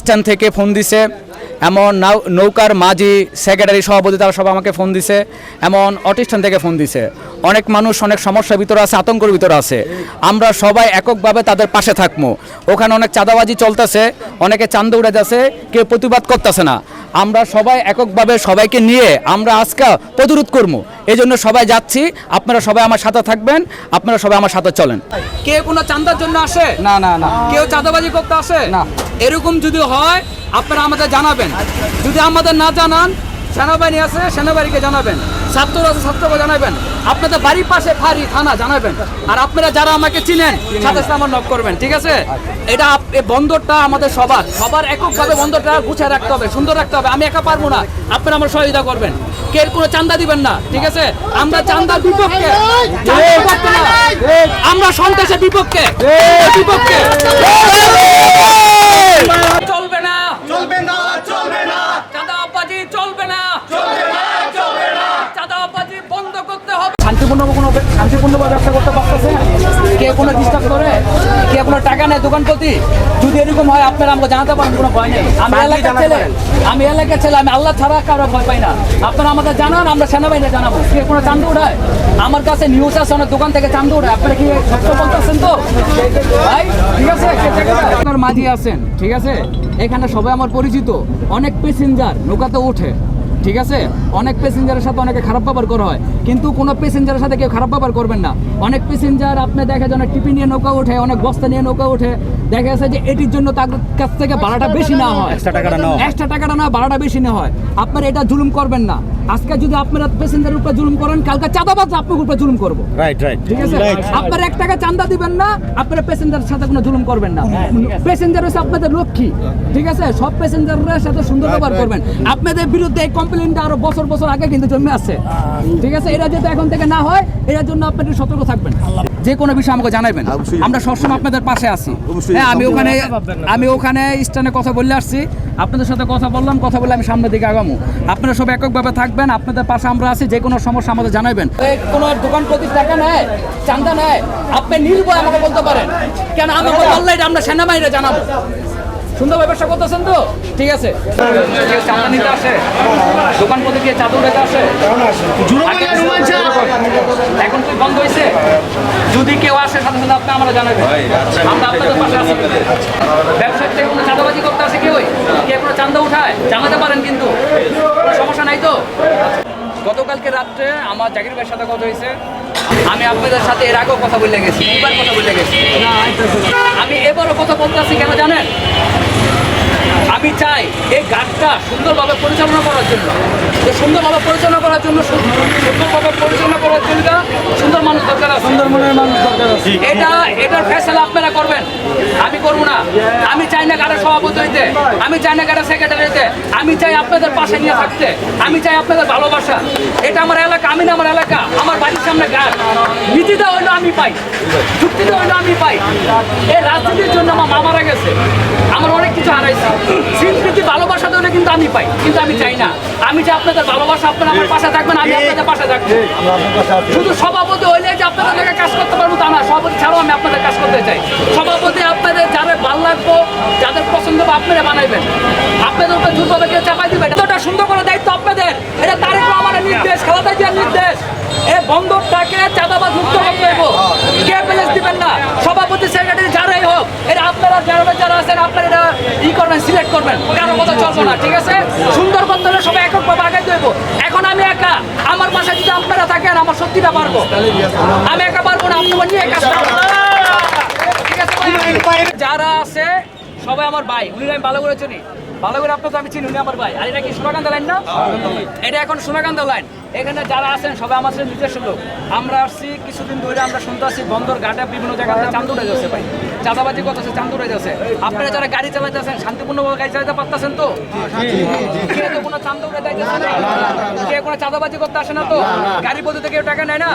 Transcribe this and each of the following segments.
Stand থেকে phone দিছে। এমন নৌকার মাঝি, সেক্রেটারি সভাপতি, তারা সব আমাকে ফোন দিছে। এমন অটিস্টান থেকে ফোন দিছে। অনেক মানুষ, অনেক সমস্যার ভিতরে আছে, আতঙ্কের ভিতরে আছে। আমরা সবাই এককভাবে তাদের পাশে থাকব ওখানে অনেক চাঁদাবাজি চলতেছে, অনেকে চান্দ উড়ে যাচ্ছে, কেউ প্রতিবাদ করতেছে না। আমরা সবাই এককভাবে সবাইকে নিয়ে আমরা আজকে প্রতিরোধ করব। এই জন্য সবাই যাচ্ছি আপনারা সবাই আমার সাথে থাকবেন আপনারা সবাই আমার সাথে চলেন। কে কোনো চান্দার জন্য আসে? না না না। কেউ চাঁদাবাজি করতে আসে? না। এরকম যদি হয় আপনারা আমাদের জানাবেন। যদি আমাদের না জানান সেনাবাহিনী আছে সেনাবাহিনীকে জানাবেন। ছাত্র আছে ছাত্রকে জানাবেন। আপনাদের বাড়ির পাশে ফাঁড়ি থানা জানাবেন। আর আপনারা যারা আমাকে চিনেন সাথে সাথে আমার নক করবেন ঠিক আছে? এটা বন্দরটা আমাদের সবার। সবার এককভাবে বন্দরটা গুছিয়ে রাখতে হবে সুন্দর রাখতে হবে। আমি একা পারব না। আপনারা আমার সহযোগিতা করবেন। কে কোনো চান্দা দিবেন না ঠিক আছে? আমরা চান্দার বিপক্ষে। আমরা সন্ত্রাসের বিপক্ষে। বিপক্ষে চলবে না চলবে না চলবে না চাঁদাবাজি চলবে না চলবে না চলবে না চাঁদাবাজি বন্ধ করতে হবে শান্তিপূর্ণ কোনো শান্তিপূর্ণভাবে ব্যবসা করতে পারতেছে? কে কোনো ডিস্টার্ব করে? কে কোনো টাকা নেয় দোকান প্রতি? যদি এরকম হয় আপনারা আমাকে জানাতে পারেন কোনো ভয় নেই। আমি এলাকার ছেলে। আমি এলাকার ছেলে আমি আল্লাহ ছাড়া কারও ভয় পাই না। আপনারা আমাদের জানান আমরা সেনাবাহিনী জানাব। কে কোনো চান্দু উঠায়? আমার কাছে নিউজ আছে অনেক দোকান থেকে চান্দু উঠায়। আপনারা কি সত্য বলতেছেন তো? ভাই ঠিক আছে? আপনার মাঝি আছেন ঠিক আছে? এখানে সবাই আমার পরিচিত। অনেক প্যাসেঞ্জার নৌকাতে ওঠে ঠিক আছে? অনেক প্যাসেঞ্জারের সাথে অনেকে খারাপ ব্যবহার করা হয়। কিন্তু কোনো প্যাসেঞ্জারের সাথে কেউ খারাপ ব্যবহার করবেন না। অনেক প্যাসেঞ্জার আপনি দেখা যায় অনেক টিপি নিয়ে নৌকা ওঠে অনেক বস্তা নিয়ে নৌকা ওঠে। দেখা যাচ্ছে যে এটির জন্য তার কাছ থেকে ভাড়াটা বেশি না হয়। এক্সট্রা টাকাটা না এক্সট্রা টাকাটা না ভাড়াটা বেশি না হয়। আপনার এটা জুলুম করবেন না। আজকে যদি আপনারা প্যাসেঞ্জারের উপরে জুলুম করেন কালকে চাঁদাবাজ আপনার উপরে জুলুম করব। রাইট রাইট ঠিক আছে? আপনার এক টাকা চান্দা দিবেন না আপনারা প্যাসেঞ্জারের সাথে কোনো জুলুম করবেন না। প্যাসেঞ্জার হচ্ছে আপনাদের লক্ষ্মী ঠিক আছে? সব প্যাসেঞ্জারের সাথে সুন্দর ব্যবহার করবেন। আপনাদের বিরুদ্ধে এই কমপ্লেনটা আরও বছর বছর আগে কিন্তু জমে আছে ঠিক আছে? এরা যাতে এখন থেকে না হয় এটার জন্য আপনাদের সতর্ক থাকবেন। যে কোনো বিষয় আমাকে জানাবেন। আমরা সবসময় আপনাদের পাশে আছি। হ্যাঁ আমি ওখানে আমি ওখানে স্ট্যান্ডে কথা বলে আসছি। আপনাদের সাথে কথা বললাম কথা বলে আমি সামনের দিকে আগামো। আপনারা সব এককভাবে থাকবেন আপনাদের পাশে আমরা আছি যে কোনো সমস্যা আমাদের জানাবেন কোনো দোকান প্রতি টাকা নেয় চান্দা নেয় আপনি নির্ভয় আমাকে বলতে পারেন। কেন আমাকে বললে এটা আমরা সেনাবাহিনীরা জানাব। সুন্দর ব্যবসা করতেছেন তো? ঠিক আছে। কেউ চাঁদা নিতে আসে। দোকান প্রতি গিয়ে আসে। এখন তুই বন্ধ হয়েছে যদি কেউ আসে সাথে সাথে আপনি আমরা জানাবেন। আমরা আপনাদের পাশে আছি। ব্যবসার থেকে কোনো চাঁদাবাজি করতে আসে কেউ? কে কোনো চান্দা উঠায়? জানাতে পারেন কিন্তু। সমস্যা নাই তো? গতকালকে রাত্রে আমার জাকির ভাইয়ের সাথে কথা হয়েছে আমি আপনাদের সাথে এর আগেও কথা বলে গেছি দুবার কথা বলে গেছি। আমি এবারও কথা বলতে আসি কেন জানেন? আমি চাই এই গানটা সুন্দরভাবে পরিচালনা করার জন্য। সুন্দরভাবে পরিচালনা করার জন্য সুন্দরভাবে পরিচালনা করার জন্য সুন্দর মানুষ দরকার আছে। সুন্দর মনের মানুষ দরকার আছে। এটা এটার ফেসলা আপনারা করবেন। আমি করব না। আমি চাই না গাড়া সভাপতি হইতে আমি চাই না গাড়া সেক্রেটারি হইতে আমি চাই আপনাদের পাশে নিয়ে থাকতে। আমি চাই আপনাদের ভালোবাসা। এটা আমার এলাকা আমি না আমার এলাকা আমার বাড়ির সামনে গাছ। নীতিটা হইল আমি পাই। যুক্তিটা হইল আমি পাই। এই রাজনীতির জন্য আমার মা মারা গেছে। আমার অনেক কিছু হারাইছে স্বীকৃতি ভালোবাসা দিলে কিন্তু আমি পাই কিন্তু আমি চাই না। আমি যে আপনাদের ভালোবাসা আপনারা আমার পাশে থাকবেন আমি আপনাদের পাশে থাকব। শুধু সভাপতি হইলে যে আপনাদের লেগে কাজ করতে পারব তা না সভাপতি ছাড়াও আমি আপনাদের কাজ করতে চাই। সভাপতি আপনাদের যাদের ভালো লাগবো যাদের পছন্দ হবে আপনারা বানাইবেন। আপনাদের উপরে দুর্ভাবে কেউ চাপাই দিবেন এতটা সুন্দর করে দায়িত্ব আপনাদের। এটা তারেক রহমানের নির্দেশ খেলাতে দেওয়ার নির্দেশ। এই বন্দরটাকে চাঁদাবাদ মুক্ত করতে কে প্লেস দিবেন না? সভাপতি সেক্রেটারি আপনারা যারা যারা আছেন, আপনারা ই করবেন সিলেক্ট করবেন। কারও কথা চলবো না, ঠিক আছে? সুন্দর করতে সবাই এককভাবে আগে দেবো। এখন আমি একা, আমার পাশে যদি আপনারা থাকেন, আমার সত্যিটা পারব। আমি একা পারব না, আপনার নিয়ে ঠিক আছে যারা আছে সবাই আমার ভাই, উনি আমি ভালো করে চিনি। ভালো করে আপনার আমি চিনি, উনি আমার ভাই। আর এটা কি সোনাকান্দা লাইন না? এটা এখন সোনাকান্দা লাইন। এখানে যারা আছেন, সবাই আমার সাথে নিজস্ব লোক। আমরা আসছি, কিছুদিন ধরে আমরা শুনতে আসছি, বন্দর ঘাটে বিভিন্ন জায়গাতে উঠে যাচ্ছে ভাই। চাঁদাবাজি কত আছে উঠে যাচ্ছে। আপনারা যারা গাড়ি চালাতে চালাইতেছেন শান্তিপূর্ণভাবে গাড়ি চালাতে পারতেছেন তো? কে কোনো যাইতেছে না। কোনো চাঁদাবাজি করতে আসে না তো? গাড়ি পদ্ধতি কেউ টাকা নেয় না?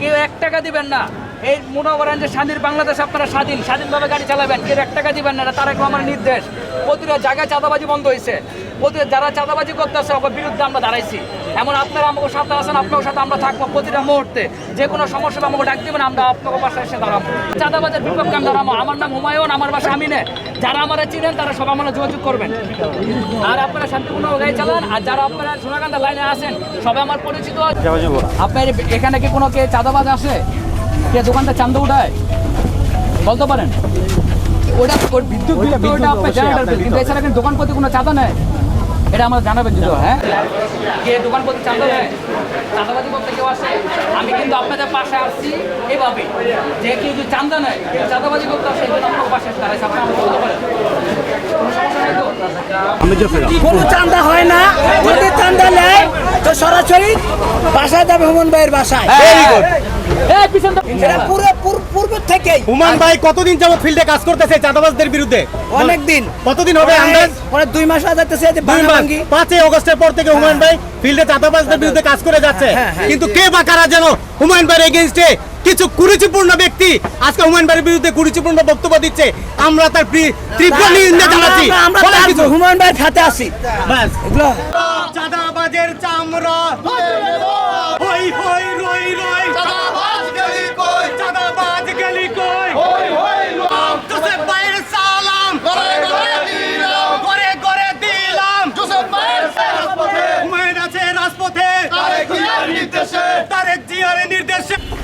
কেউ এক টাকা দিবেন না। এই মনে করেন যে স্বাধীন বাংলাদেশ আপনারা স্বাধীন স্বাধীনভাবে গাড়ি চালাবেন কেউ এক টাকা দিবেন না তারেক রহমানের নির্দেশ। প্রতিটা জায়গায় চাঁদাবাজি বন্ধ হয়েছে প্রতিটা যারা চাঁদাবাজি করতেছে ওদের বিরুদ্ধে আমরা দাঁড়াইছি। এমন আপনারা আমাকে সাথে আছেন আপনার সাথে আমরা থাকব প্রতিটা মুহূর্তে। যে কোনো সমস্যা আমাকে ডাক দিবেন আমরা আপনাকে পাশে এসে দাঁড়াবো। চাঁদাবাজের বিপক্ষে আমি দাঁড়াবো। আমার নাম হুমায়ুন আমার বাসা আমিনে। যারা আমরা চিনেন তারা সব আমরা যোগাযোগ করবেন। আর আপনারা শান্তিপূর্ণ গাড়ি চালান আর যারা আপনারা সোনাকান্দার লাইনে আসেন সবাই আমার পরিচিত আপনার এখানে কি কোনো কে চাঁদাবাজ আসে কে দোকানটা চান্দা উঠায়? বলতে পারেন। ওটা ওর বিদ্যুৎ বিল তো ওটা আপনার জেনারেটর বিল। কিন্তু এছাড়া কিন্তু দোকানপতি কোনো চাঁদা নেয়। এটা আমরা জানাবেন যদি হ্যাঁ কে দোকানপতি চাঁদা নেয় চাঁদাবাজি করতে কেউ আসে? আমি কিন্তু আপনাদের পাশে আসছি এভাবে। যে কেউ যদি চাঁদা নেয় চাঁদাবাজি করতে আসে এগুলো আপনার পাশে দাঁড়াইছে আপনি আমাকে বলতে পারেন কোনো নেই তো? কোনো চান্দা হয় না। যদি চান্দা নেয় তো সরাসরি বাসায় যাবে হুমন ভাইয়ের বাসায়। Very good. এই পিছনটা এটা পুরো পূর- পূর্ব থেকেই হুমান ভাই কতদিন যাবত ফিল্ডে কাজ করতেছে চাঁদাবাজদের বিরুদ্ধে? অনেক দিন কতদিন হবে আন্দাজ? পরে দুই মাস আগে যে দুই বাংলা মাস। ভাঙ্গি পাঁচই অগস্টের পর থেকে হুমায়ুন ভাই ফিল্ডে চাঁদাবাজদের বিরুদ্ধে কাজ করে যাচ্ছে। কিন্তু কে বা কারা যেন হুমায়ুন ভাইয়ের এগেনস্টে কিছু কুরুচিপূর্ণ ব্যক্তি আজকে হুমায়ুন ভাইয়ের বিরুদ্ধে কুরুচিপূর্ণ বক্তব্য দিচ্ছে আমরা তার তীব্র নিন্দা জানাচ্ছি। আমরা- হুমায়ুন ভাইয়ের সাথে আছি। ব্যাস এগুলো চাঁদাবাজের চামড়া।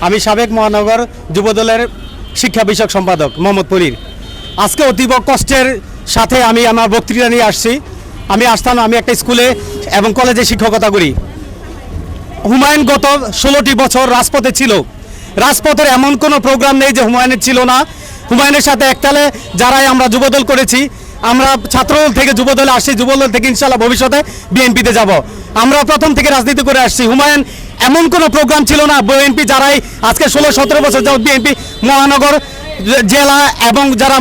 আমি সাবেক মহানগর যুবদলের শিক্ষা বিষয়ক সম্পাদক মোহাম্মদ পরীর আজকে অতীব কষ্টের সাথে আমি আমার বক্তৃতা নিয়ে আসছি। আমি আসতাম, আমি একটা স্কুলে এবং কলেজে শিক্ষকতা করি। হুমায়ুন গত ষোলোটি বছর রাজপথে ছিল। রাজপথের এমন কোনো প্রোগ্রাম নেই যে হুমায়ুনের ছিল না। হুমায়ুনের সাথে একতালে যারাই আমরা যুবদল করেছি, আমরা ছাত্রদল থেকে যুবদলে আসছি, যুবদল থেকে ইনশাল্লাহ ভবিষ্যতে বিএনপিতে যাব। আমরা প্রথম থেকে রাজনীতি করে আসছি। হুমায়ুন এমন কোনো প্রোগ্রাম ছিল না বিএনপি যারাই আজকে ষোলো, সতেরো বছর যাবত বিএনপি মহানগর, জেলা এবং যারা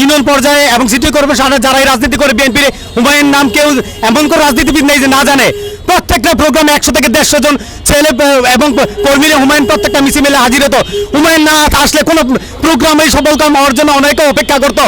ইউনিয়ন পর্যায়ে এবং সিটি কর্পোরেশনে যারাই রাজনীতি করে বিএনপির হুমায়ুন নাম কেউ এমন কোনো রাজনীতিবিদ নেই যে না জানে। প্রত্যেকটা প্রোগ্রামে একশো থেকে দেড়শো জন ছেলে এবং কর্মীরা হুমায়ুন প্রত্যেকটা মিছিল মিলে হাজির হতো। হুমায়ুন না আসলে কোনো প্রোগ্রামে সফল কাম হওয়ার জন্য অনেকে অপেক্ষা করতো।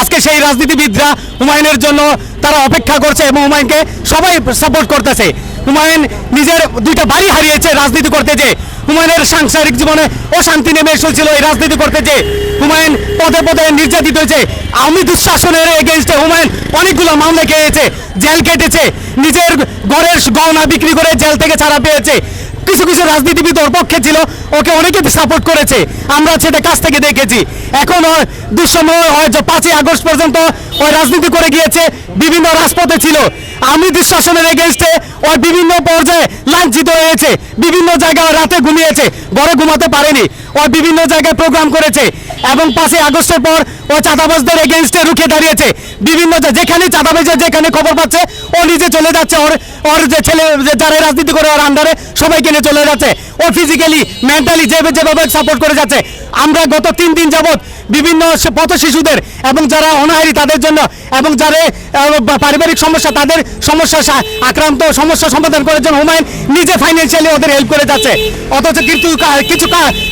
আজকে সেই রাজনীতিবিদরা হুমায়ুনের জন্য তারা অপেক্ষা করছে এবং হুমায়ুনকে সবাই সাপোর্ট করতেছে। হুমায়ুন নিজের দুইটা বাড়ি হারিয়েছে রাজনীতি করতে যে। হুমায়ুনের সাংসারিক জীবনে অশান্তি নেমে এসেছিল এই রাজনীতি করতে যে। হুমায়ুন পদে পদে নির্যাতিত হয়েছে। আমি দুঃশাসনের এগেনস্টে হুমায়ুন অনেকগুলো মামলা খেয়েছে, জেল কেটেছে, নিজের ঘরের গহনা বিক্রি করে জেল থেকে ছাড়া পেয়েছে। কিছু কিছু রাজনীতিবিদ ওর পক্ষে ছিল, ওকে অনেকে সাপোর্ট করেছে। আমরা সেটা কাছ থেকে দেখেছি। এখন দুঃসময় পাঁচই আগস্ট পর্যন্ত ওই রাজনীতি করে গিয়েছে, বিভিন্ন রাজপথে ছিল। আমি দুঃশাসনের এগেনস্টে ওই বিভিন্ন পর্যায়ে লাঞ্ছিত হয়েছে। বিভিন্ন জায়গায় রাতে ঘুমিয়েছে, ঘরে ঘুমাতে পারেনি। ও বিভিন্ন জায়গায় প্রোগ্রাম করেছে এবং পাঁচই আগস্টের পর ও চাঁদাবাজদের এগেনস্টে রুখে দাঁড়িয়েছে। বিভিন্ন যেখানে চাঁদাবাজের যেখানে খবর পাচ্ছে, ও নিজে চলে যাচ্ছে। ওর ওর যে ছেলে যারা রাজনীতি করে ওর আন্ডারে সবাইকে নিয়ে চলে যাচ্ছে। ও ফিজিক্যালি মেন্টালি যেভাবে যেভাবে সাপোর্ট করে যাচ্ছে। আমরা গত তিন দিন যাবৎ বিভিন্ন পথ শিশুদের এবং যারা অনাহারী তাদের জন্য এবং যারা পারিবারিক সমস্যা তাদের সমস্যা আক্রান্ত সমস্যা সমাধান করার জন্য হুমায়ুন নিজে ফাইন্যান্সিয়ালি ওদের হেল্প করে যাচ্ছে। অথচ কিন্তু কিছু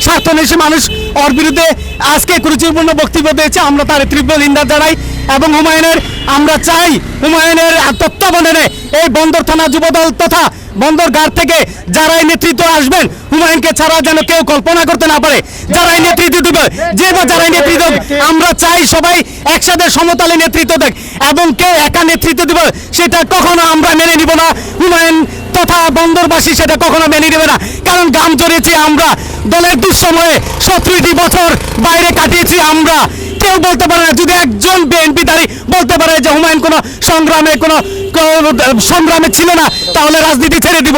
স্বার্থনিশী মানুষ ওর বিরুদ্ধে আজকে কুরুচিপূর্ণ বক্তব্য দিয়েছে। আমরা তার তীব্র নিন্দা জানাই এবং হুমায়ুনের, আমরা চাই হুমায়ুনের তত্ত্বাবধানে এই বন্দর থানা যুবদল তথা বন্দর গার্ড থেকে যারাই নেতৃত্ব আসবেন, হুমায়ুনকে ছাড়া যেন কেউ কল্পনা করতে না পারে। যারাই নেতৃত্ব দেবে, যে বা যারাই নেতৃত্ব আমরা চাই সবাই একসাথে সমতলে নেতৃত্ব দেখ। এবং কেউ একা নেতৃত্ব দেবে, সেটা কখনো আমরা মেনে নিব না। হুমায়ুন তথা বন্দরবাসী সেটা কখনো মেনে নেবে না। কারণ গাম জড়িয়েছি আমরা, দলের দুঃসময়ে সতেরোটি বছর বাইরে কাটিয়েছি আমরা। কেউ বলতে পারে না, যদি একজন বিএনপি দাঁড়ি বলতে পারে যে হুমায়ুন কোনো সংগ্রামে কোনো সংগ্রামে ছিল না তাহলে রাজনীতি ছেড়ে দিব।